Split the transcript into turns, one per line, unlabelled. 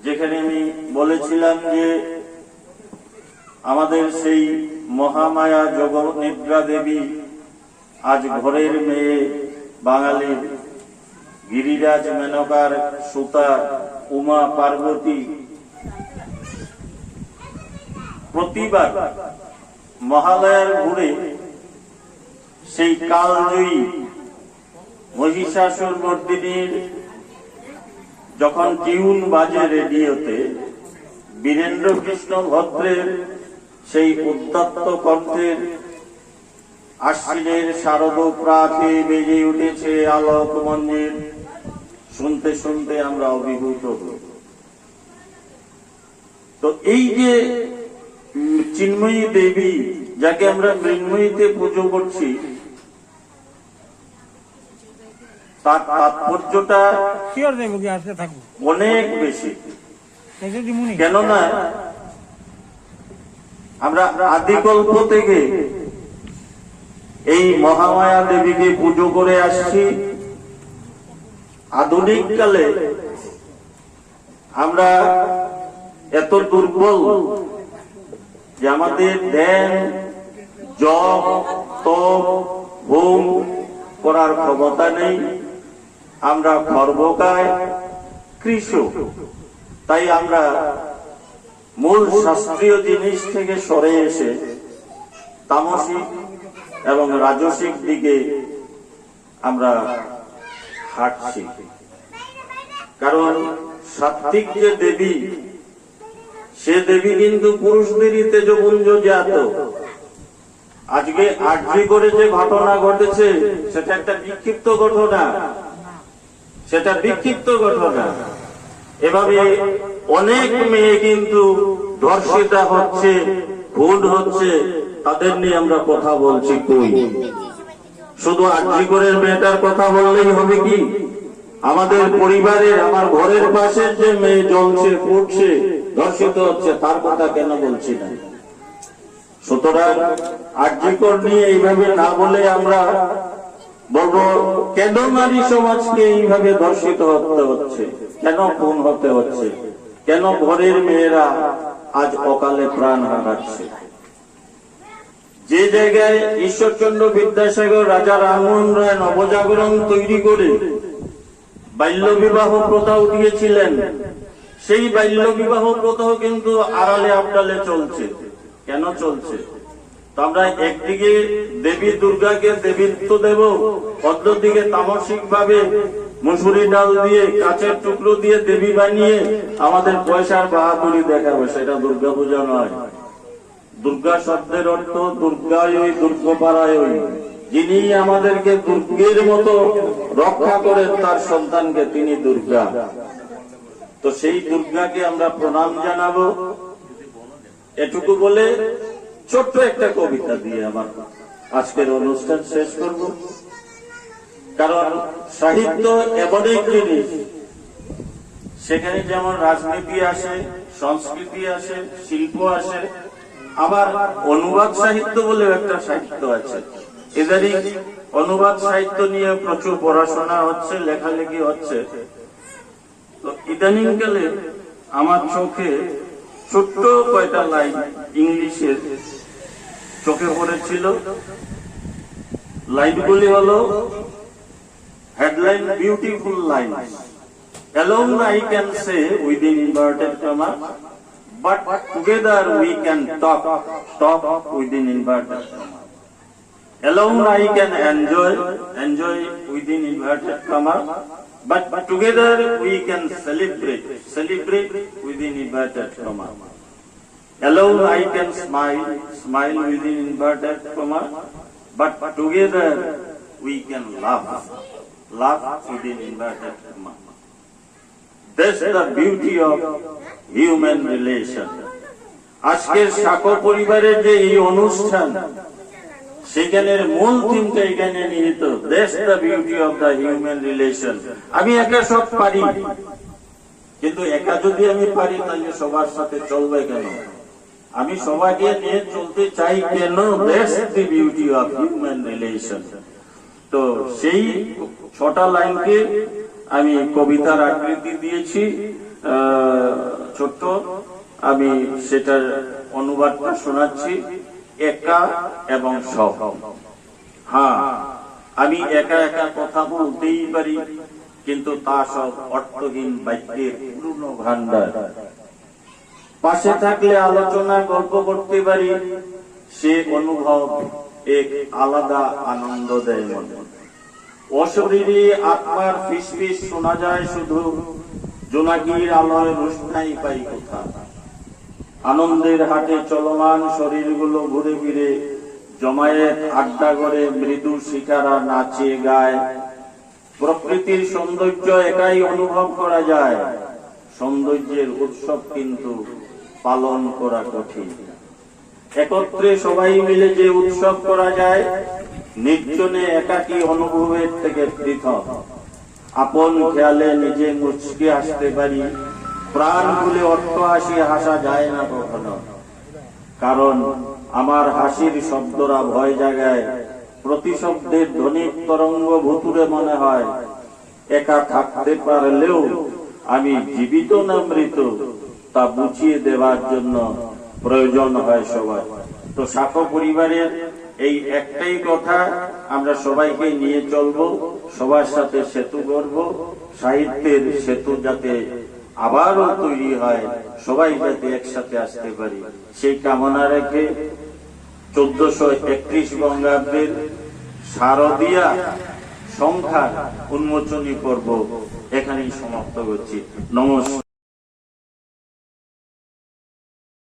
যেখানে আমি বলেছিলাম যে আমাদের সেই মহামায়া জগনিদ্রা দেবী আজ ঘরের মেয়ে বাঙালির গিরিরাজ মেনকার সুতা উমা পার্বতী প্রতিবার মহালয়ার ঘুরে সেই কালজয়ী মহিষাসুর মর্দিনীর যখন টিউন বাজে রেডিওতে বীরেন্দ্র কৃষ্ণ ভদ্রের সেই উদ্যত্ত কণ্ঠের আশ্বিনের শারদ প্রাতে বেজে উঠেছে আলোক মঞ্জির শুনতে শুনতে আমরা অভিভূত হই। তো এই যে চিন্ময়ী দেবী, যাকে আমরা মৃন্ময়ীতে পুজো করছি তার তাৎপর্যটা অনেক বেশি। কেননা আমরা আদিকল্প থেকে এই মহামায়া দেবীকে পুজো করে আসছি। আধুনিক কালে আমরা এত দুর্বল যে আমাদের ধ্যান জপ তপ হোম করার ক্ষমতা নেই। আমরা খর্বকায় কৃষক। তাই আমরা মূল শাস্ত্রীয় জিনিস থেকে সরে এসে তামসিক এবং রাজসিক দিকে আমরা হাঁটছি। কারণ সাত্বিক যে দেবী, সে দেবী কিন্তু পুরুষদেরই তেজপুঞ্জ জাত আজকে আর্জি করে যে ঘটনা ঘটেছে, সেটা একটা বিক্ষিপ্ত ঘটনা। সেটা বিক্ষিপ্ত ঘটনা। এভাবে অনেক মেয়ে কিন্তু ধর্ষিতা হচ্ছে, ভুল হচ্ছে, তাদের নিয়ে আমরা কথা বলছি কই? শুধু আর্যিকরের মেয়েটার কথা বললেই হবে কি? আমাদের পরিবারের, আমার ঘরের পাশের যে মেয়ে জ্বলছে, ফুটছে, ধর্ষিত হচ্ছে, তার কথা কেন বলছি না? সুতরাং আর্যিকর নিয়ে এইভাবে না বলে আমরা বলব, কেন নারী সমাজকে এইভাবে ধর্ষিত হতে হচ্ছে? কেন খুন হতে হচ্ছে? কেন ঘরের মেয়েরা আজ অকালে প্রাণ হারাচ্ছে? যে জায়গায় ঈশ্বরচন্দ্র বিদ্যাসাগর, রাজা রামমোহন রায় নবজাগরণ তৈরি করে বাল্য বিবাহ প্রথা উঠিয়েছিলেন সেই বাল্য বিবাহ প্রথা কিন্তু আড়ালে আবডালে চলছে। কেন চলছে? তো আমরা একদিকে দেবী দুর্গাকে দেবীত্ব দেব, অন্যদিকে তামসিক ভাবে মুসুরি ডাল দিয়ে কাঁচের টুকরো দিয়ে দেবী বানিয়ে আমাদের পয়সার বাহাদুরি দেখাবো, সেটা দুর্গা পূজা নয়। দুর্গা শব্দের অর্থ দুর্গায় দুর্গপাড়ায় যিনি আমাদেরকে দুর্গের মতো রক্ষা করেন, তার সন্তানকে তিনি দুর্গা। তো সেই দুর্গাকে আমরা প্রণাম জানাব। এটুকু বলে ছোট্ট একটা কবিতা দিয়ে আমার আজকের অনুষ্ঠান শেষ করব। কারণ সাহিত্য এমন এক জিনিস, সেখানে যেমন রাজনীতি আসে, সংস্কৃতি আসে, শিল্প আসে, আবার অনুবাদ সাহিত্য বলে একটা সাহিত্য আছে। ইদানিং অনুবাদ সাহিত্য নিয়ে প্রচুর পড়াশোনা হচ্ছে, লেখালেখি হচ্ছে। তো ইদানিং কালে আমার চোখে ছোট্ট কয়টা লাইন ইংলিশের চোখে পড়েছিল লাইনগুলি হলো headline beautiful line Alone I can say within inverted comma, but together we can talk, talk within inverted comma. Alone I can enjoy, enjoy within inverted comma, but together we can celebrate, celebrate within inverted comma. Alone I can smile, smile within inverted comma, but together we can laugh, laugh within inverted comma. That's the beauty of human relation. আজকের সাকো পরিবারের যে এই অনুষ্ঠান সেখানের মূল থিমটা এখানে নিহিত that's the beauty of the human relation আমি একা সব পারি কিন্তু একা যদি আমি পারি তাহলে সবার সাথে চলবে কেন আমি সবাইকে নিয়ে চলতে চাই কেন the beauty of human relation তো সেই ছটা লাইনকে আমি কবিতার আকৃতি দিয়েছি ছোট্ট। আমি সেটার অনুবাদটা শোনাচ্ছি, একা এবং সব। হ্যাঁ আমি একা একা কথা বলতেই পারি, কিন্তু তা সব অর্থহীন বাক্যের পূর্ণ ভান্ডার পাশে থাকলে আলোচনা, গল্প করতে পারি। সে অনুভব এক আলাদা আনন্দ দেয় মনে। অশরীরী আত্মার ফিসফিস শোনা যায় শুধু। জোনাকির আলোয় রোশনাই পাই কোথা। আনন্দের হাটে চলমান শরীরগুলো ঘুরে ফিরে। জমায়েত আড্ডা করে, মৃদু শিকারা নাচে, গায়। প্রকৃতির সৌন্দর্য একাই অনুভব করা যায়। সৌন্দর্যের উৎসব কিন্তু পালন করা কঠিন। একত্রে সবাই মিলে যে উৎসব করা যায়, নির্জনে একাকী অনুভবের থেকে পৃথক। আপন খেয়ালে নিজে মুচকে আসতে পারি, প্রাণ খুলে অর্থ হাসি হাসা যায় না কখনো। কারণ আমার হাসির শব্দরা ভয় জাগায়, প্রতিশব্দের ধ্বনির তরঙ্গ ভুতুরে মনে হয়। একা থাকতে পারলেও আমি জীবিত না মৃত। তা বুঝিয়ে দেওয়ার জন্য প্রয়োজন হয় সবাই। তো সাফ পরিবারের এই একটাই কথা, আমরা সবাইকে নিয়ে চলবো, সবার সাথে সেতু করব সাহিত্যের সেতু যাতে আবারও তৈরি হয়, সবাই যাতে একসাথে আসতে পারি। সেই কামনা রেখে চোদ্দশো একত্রিশ বঙ্গাব্দের শারদীয়া সংখ্যা উন্মোচনী পর্ব এখানেই সমাপ্ত করছি। নমস্কার।